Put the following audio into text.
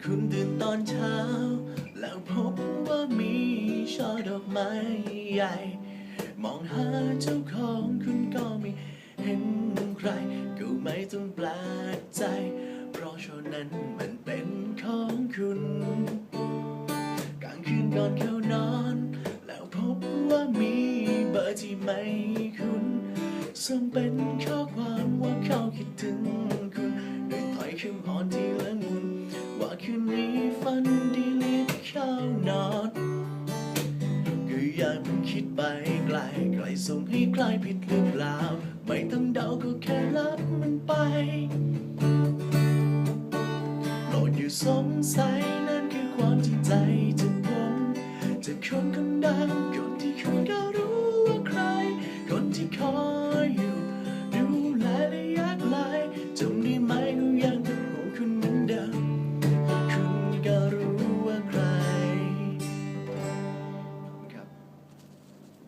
คุณตื่นตอนเช้า แล้วพบว่ามีช่อดอกไม้ใหญ่ มองหาเจ้าของคุณก็ไม่เห็นใคร ก็ไม่ต้องแปลกใจ เพราะช่อนั้นมันเป็นของคุณกลางคืนก่อนเข้านอน แล้วพบว่ามีเบอร์ที่ไม่คุ้นส่งเป็นข้อความว่าเขาคิดถึงคุณด้วยถ้อยคำอ่อนที่ละมุน ว่าคืนนี้ฝันดีรีบเข้านอนก็อย่าเพิ่งคิดไปไกลไกลส่งให้ใครผิดหรือเปล่า ไม่ต้องเดาก็แค่รับมันไปโปรดอยู่สงสัยนั่นคือความจริงใจจากผมจากคนคนเดิมคนที่เคย